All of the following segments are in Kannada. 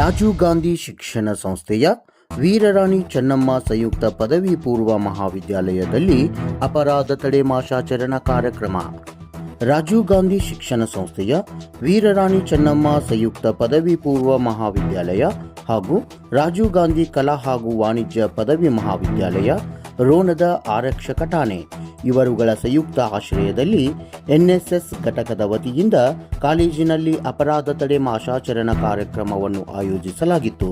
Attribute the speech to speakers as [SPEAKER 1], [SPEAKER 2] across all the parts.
[SPEAKER 1] ರಾಜೀವ್ ಗಾಂಧಿ ಶಿಕ್ಷಣ ಸಂಸ್ಥೆಯ ವೀರರಾಣಿ ಚೆನ್ನಮ್ಮ ಸಂಯುಕ್ತ ಪದವಿ ಪೂರ್ವ ಮಹಾವಿದ್ಯಾಲಯದಲ್ಲಿ ಅಪರಾಧ ತಡೆ ಮಾಸಾಚರಣಾ ಕಾರ್ಯಕ್ರಮ. ರಾಜೀವ್ ಗಾಂಧಿ ಶಿಕ್ಷಣ ಸಂಸ್ಥೆಯ ವೀರರಾಣಿ ಚೆನ್ನಮ್ಮ ಸಂಯುಕ್ತ ಪದವಿ ಪೂರ್ವ ಮಹಾವಿದ್ಯಾಲಯ ಹಾಗೂ ರಾಜೀವ್ ಗಾಂಧಿ ಕಲಾ ಹಾಗೂ ವಾಣಿಜ್ಯ ಪದವಿ ಮಹಾವಿದ್ಯಾಲಯ ರೋಣದ ಆರಕ್ಷಕ ಠಾಣೆ. ಇವರುಗಳ ಸಂಯುಕ್ತ ಆಶ್ರಯದಲ್ಲಿ ಎನ್ಎಸ್ಎಸ್ ಘಟಕದ ವತಿಯಿಂದ ಕಾಲೇಜಿನಲ್ಲಿ ಅಪರಾಧ ತಡೆ ಮಾಸಾಚರಣಾ ಕಾರ್ಯಕ್ರಮವನ್ನು ಆಯೋಜಿಸಲಾಗಿತ್ತು.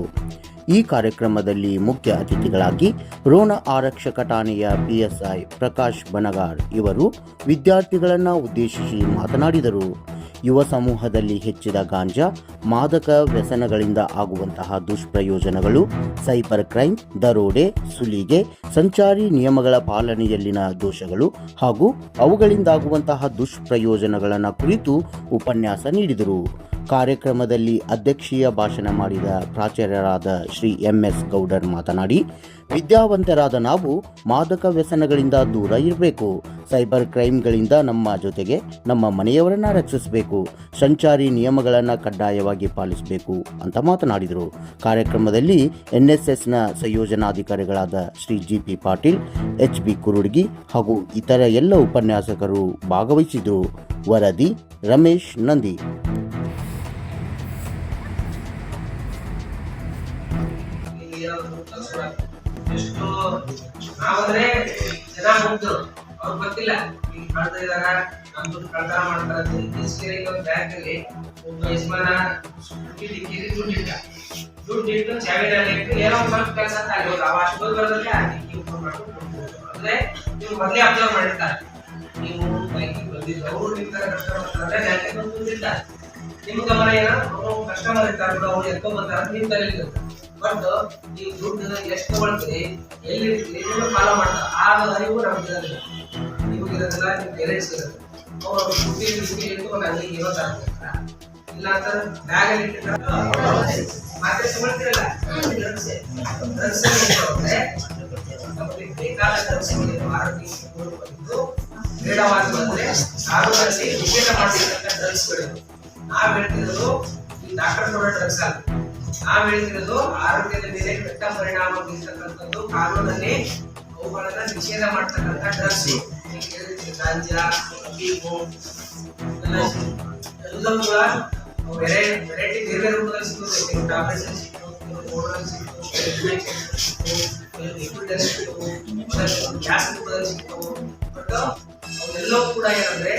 [SPEAKER 1] ಈ ಕಾರ್ಯಕ್ರಮದಲ್ಲಿ ಮುಖ್ಯ ಅತಿಥಿಗಳಾಗಿ ರೋಣ ಆರಕ್ಷಕ ಠಾಣೆಯ ಪಿಎಸ್ಐ ಪ್ರಕಾಶ್ ಬನಗಾರ್ ಇವರು ವಿದ್ಯಾರ್ಥಿಗಳನ್ನು ಉದ್ದೇಶಿಸಿ ಮಾತನಾಡಿದರು. ಯುವ ಸಮೂಹದಲ್ಲಿ ಹೆಚ್ಚಿದ ಗಾಂಜಾ, ಮಾದಕ ವ್ಯಸನಗಳಿಂದ ಆಗುವಂತಹ ದುಷ್ಪ್ರಯೋಜನಗಳು, ಸೈಬರ್ ಕ್ರೈಮ್, ದರೋಡೆ, ಸುಲಿಗೆ, ಸಂಚಾರಿ ನಿಯಮಗಳ ಪಾಲನೆಯಲ್ಲಿನ ದೋಷಗಳು ಹಾಗೂ ಅವುಗಳಿಂದಾಗುವಂತಹ ದುಷ್ಪ್ರಯೋಜನಗಳನ್ನು ಕುರಿತು ಉಪನ್ಯಾಸ ನೀಡಿದರು. ಕಾರ್ಯಕ್ರಮದಲ್ಲಿ ಅಧ್ಯಕ್ಷೀಯ ಭಾಷಣ ಮಾಡಿದ ಪ್ರಾಚಾರ್ಯರಾದ ಶ್ರೀ ಎಂಎಸ್ ಗೌಡರ್ ಮಾತನಾಡಿ, ವಿದ್ಯಾವಂತರಾದ ನಾವು ಮಾದಕ ವ್ಯಸನಗಳಿಂದ ದೂರ ಇರಬೇಕು. ಸೈಬರ್ ಕ್ರೈಮ್ಗಳಿಂದ ನಮ್ಮ ಜೊತೆಗೆ ನಮ್ಮ ಮನೆಯವರನ್ನ ರಕ್ಷಿಸಬೇಕು. ಸಂಚಾರಿ ನಿಯಮಗಳನ್ನು ಕಡ್ಡಾಯವಾಗಿ ಪಾಲಿಸಬೇಕು ಅಂತ ಮಾತನಾಡಿದರು. ಕಾರ್ಯಕ್ರಮದಲ್ಲಿ ಎನ್ಎಸ್ಎಸ್ನ ಸಂಯೋಜನಾಧಿಕಾರಿಗಳಾದ Shri G P Patil H B Kurudgi ಹಾಗೂ ಇತರ ಎಲ್ಲ ಉಪನ್ಯಾಸಕರು ಭಾಗವಹಿಸಿದರು. ವರದಿ ರಮೇಶ್ ನಂದಿ.
[SPEAKER 2] ಎಷ್ಟು ನಾವಂದ್ರೆ ಜನ ಉಂಟು ಅವ್ರು ಗೊತ್ತಿಲ್ಲ. ಈಗ ಕಳ್ತಾ ಇದಾರ ನಮ್ ದುಡ್ಡು ಕಳ್ತನ ಮಾಡ್ತಾರ ಅಂತ ಇತ್ತೀಚೆಗೆ ಒಂದು ಬ್ಯಾಂಕ್ ಅಲ್ಲಿ ಒಬ್ಬ ಯಜಮಾನ ಇಕ್ಕಿರಿ ದುಡ್ಡು ಇಟ್ಟ ದುಡ್ಡು ಇಟ್ಟು ಚಾವಿನಲ್ಲಿ ಇಟ್ಟು ಏನೋ ಒಂದು ಸ್ವಲ್ಪ ಕೆಲಸ ಆಗಿರೋದು ಅವ ಬರೋದಕ್ಕೆ ಅಂದ್ರೆ ನೀವು ಮೊದಲೇ ಅಬ್ಸರ್ವ್ ಮಾಡಿರ್ತಾರೆ. ನೀವು ಬೈಕಿಗೆ ಬಂದಿದ್ರು ಅವರು ನಿಂತಾರ ತರ ಕಸ್ಟಮರ್ ಅಂದ್ರೆ ಬ್ಯಾಂಕಿಗೆ ಬಂದು ಬಂದಿರ್ತಾರೆ ನಿಮ್ ಗಮನ ಏನೋ ಕಸ್ಟಮರ್ ಇರ್ತಾರೆ ಅವ್ರು ಎತ್ಕೊಂಡ್ ಬರ್ತಾರ ಅಂತ ನಿಮ್ ತಲೆ ಇರುತ್ತೆ. ಬಟ್ ಈ ದುಡ್ಡು ಎಷ್ಟು ತಗೊಳ್ತೀರಿ ಎಲ್ಲಿ ಎಲ್ಲೂ ಫಾಲೋ ಮಾಡ್ತಾರೆ ಆಗ ಅರಿವು ನಮ್ಗೆ ಇರೋದಿಲ್ಲ ನಿಮ್ಗೆ ಇರೋದಿಲ್ಲ ನಿಮ್ಗೆ ಪೇರೆಂಟ್ಸ್ ಇರೋದು ಅವ್ರು ಅವ್ರು ದುಡ್ಡಿ ಇಟ್ಕೊಂಡು ಅಲ್ಲಿ ಇರೋದಾಗ. ಇಲ್ಲ ಅಂತಂದ್ರೆ ಬ್ಯಾಗ್ ಅಲ್ಲಿ ಮಾತ್ರೆ ತಗೊಳ್ತಿರಲ್ಲ ಡ್ರಗ್ಸ್ ಡ್ರಗ್ಸ್ ನಮಗೆ ಬೇಕಾದ ಡ್ರಗ್ಸ್ ಆರೋಗ್ಯ ಬಂದು ಬೇಡವಾದ ಬಂದ್ರೆ ಆರೋಗ್ಯದಲ್ಲಿ ನಿಷೇಧ ಮಾಡಿರ್ತಕ್ಕಂಥ ಡ್ರಗ್ಸ್ಗಳು ನಾವು ಹೇಳ್ತಿರೋದು ಈ ಡಾಕ್ಟರ್ ಕೊಡೋ ಡ್ರಗ್ಸ್ ನಾವ್ ಹೇಳ್ತಿರೋದು ಆರೋಗ್ಯದ ಮೇಲೆ ಕೆಟ್ಟ ಪರಿಣಾಮ ಬೀರ್ತಕ್ಕಂಥದ್ದು ಕಾನೂನಲ್ಲಿ ಅವುಗಳನ್ನ ನಿಷೇಧ ಮಾಡ್ತಕ್ಕಂಥ ಡ್ರಗ್ಸ್. ಗಾಂಜಾ ಇವೆಲ್ಲ ಎಲ್ಲವೂ ಕೂಡ ವೆರೈಟಿ ಬೇರೆ ರೂಪದಲ್ಲಿ ಸಿಗುತ್ತೆ ಟ್ಯಾಬ್ಲೆಟ್ಸ್ ಕೆಲವು ಪೌಡರ್ ಗ್ಯಾಸ್ ರೂಪದಲ್ಲಿ ಸಿಗ್ತವೆ ಬಟ್ ಅವೆಲ್ಲವೂ ಕೂಡ ಏನಂದ್ರೆ